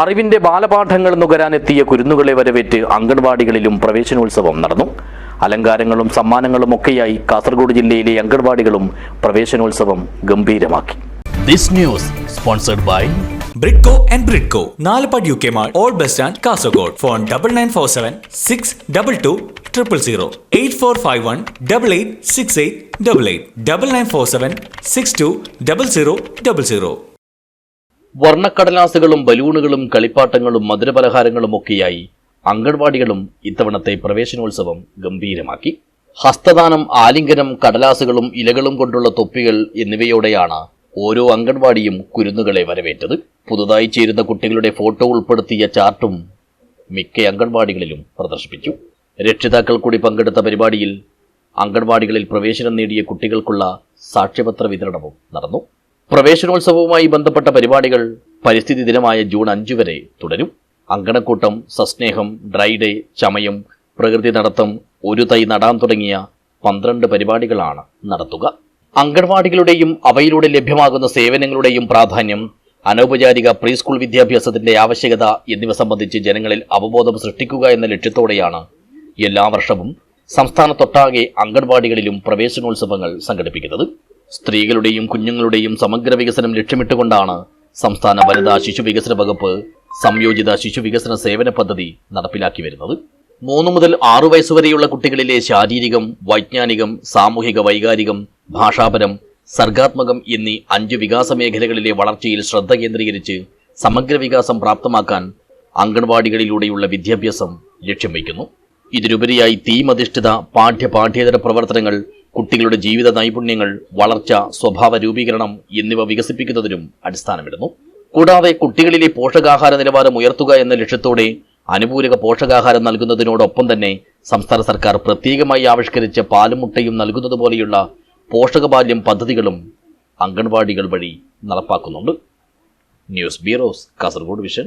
അറിവിന്റെ ബാലപാഠങ്ങൾ നുകരാനെത്തിയ കുരുന്നുകളെ വരവേറ്റ് അംഗൻവാടികളിലും പ്രവേശനോത്സവം നടന്നു. അലങ്കാരങ്ങളും സമ്മാനങ്ങളും ഒക്കെയായി കാസർഗോഡ് ജില്ലയിലെ അംഗൻവാടികളും പ്രവേശനോത്സവം ഗംഭീരമാക്കി. This news sponsored by Bridco and Bridco Nalupad U K mall old bus stand Kasaragod. Phone double nine four seven six double two triple zero. Eight four five one double eight six eight double eight. Double nine four seven six two double zero double zero. വർണക്കടലാസുകളും ബലൂണുകളും കളിപ്പാട്ടങ്ങളും മധുരപലഹാരങ്ങളും ഒക്കെയായി അംഗൻവാടികളും ഇത്തവണത്തെ പ്രവേശനോത്സവം ഗംഭീരമാക്കി. ഹസ്തദാനം ആലിംഗനം കടലാസുകളും ഇലകളും കൊണ്ടുള്ള തൊപ്പികൾ എന്നിവയോടെയാണ് ഓരോ അംഗൻവാടിയും കുരുന്നുകളെ വരവേറ്റത്. പുതുതായി ചേരുന്ന കുട്ടികളുടെ ഫോട്ടോ ഉൾപ്പെടുത്തിയ ചാർട്ടും മിക്ക അംഗൻവാടികളിലും പ്രദർശിപ്പിച്ചു. രക്ഷിതാക്കൾ കൂടി പങ്കെടുത്ത പരിപാടിയിൽ അംഗൻവാടികളിൽ പ്രവേശനം നേടിയ കുട്ടികൾക്കുള്ള സാക്ഷ്യപത്ര വിതരണവും നടന്നു. പ്രവേശനോത്സവവുമായി ബന്ധപ്പെട്ട പരിപാടികൾ പരിസ്ഥിതി ദിനമായ ജൂൺ അഞ്ച് വരെ തുടരും. അങ്കണക്കൂട്ടം സസ്നേഹം ഡ്രൈഡേ ചമയം പ്രകൃതി നടത്തം ഒരു തൈ നടാൻ തുടങ്ങിയ പന്ത്രണ്ട് പരിപാടികളാണ് നടത്തുക. അംഗൻവാടികളുടെയും അവയിലൂടെ ലഭ്യമാകുന്ന സേവനങ്ങളുടെയും പ്രാധാന്യം അനൗപചാരിക പ്രീ സ്കൂൾ വിദ്യാഭ്യാസത്തിന്റെ ആവശ്യകത എന്നിവ സംബന്ധിച്ച് ജനങ്ങളിൽ അവബോധം സൃഷ്ടിക്കുക എന്ന ലക്ഷ്യത്തോടെയാണ് എല്ലാ വർഷവും സംസ്ഥാനത്തൊട്ടാകെ അംഗൻവാടികളിലും പ്രവേശനോത്സവങ്ങൾ സംഘടിപ്പിക്കുന്നത്. സ്ത്രീകളുടെയും കുഞ്ഞുങ്ങളുടെയും സമഗ്ര വികസനം ലക്ഷ്യമിട്ടുകൊണ്ടാണ് സംസ്ഥാന വനിതാ ശിശു വികസന വകുപ്പ് സംയോജിത ശിശു വികസന സേവന പദ്ധതി നടപ്പിലാക്കി വരുന്നത്. മൂന്ന് മുതൽ ആറു വയസ്സുവരെയുള്ള കുട്ടികളിലെ ശാരീരികം വൈജ്ഞാനികം സാമൂഹിക വൈകാരികം ഭാഷാപരം സർഗാത്മകം എന്നീ അഞ്ച് വികാസ മേഖലകളിലെ വളർച്ചയിൽ ശ്രദ്ധ കേന്ദ്രീകരിച്ച് സമഗ്ര വികാസം പ്രാപ്തമാക്കാൻ അംഗൻവാടികളിലൂടെയുള്ള വിദ്യാഭ്യാസം ലക്ഷ്യം വയ്ക്കുന്നു. ഇതിനുപരിയായി തീമധിഷ്ഠിത പാഠ്യ പാഠ്യേതര പ്രവർത്തനങ്ങൾ കുട്ടികളുടെ ജീവിത നൈപുണ്യങ്ങൾ വളർച്ച സ്വഭാവ രൂപീകരണം എന്നിവ വികസിപ്പിക്കുന്നതിനും അടിസ്ഥാനമിടുന്നു. കൂടാതെ കുട്ടികളിലെ പോഷകാഹാര നിലവാരം ഉയർത്തുക എന്ന ലക്ഷ്യത്തോടെ അനുപൂരക പോഷകാഹാരം നൽകുന്നതിനോടൊപ്പം തന്നെ സംസ്ഥാന സർക്കാർ പ്രത്യേകമായി ആവിഷ്കരിച്ച പാലും മുട്ടയും നൽകുന്നത് പോലെയുള്ള പോഷകബാല്യം പദ്ധതികളും അംഗൻവാടികൾ വഴി നടപ്പാക്കുന്നുണ്ട്. News bureaus Kasaragod vision.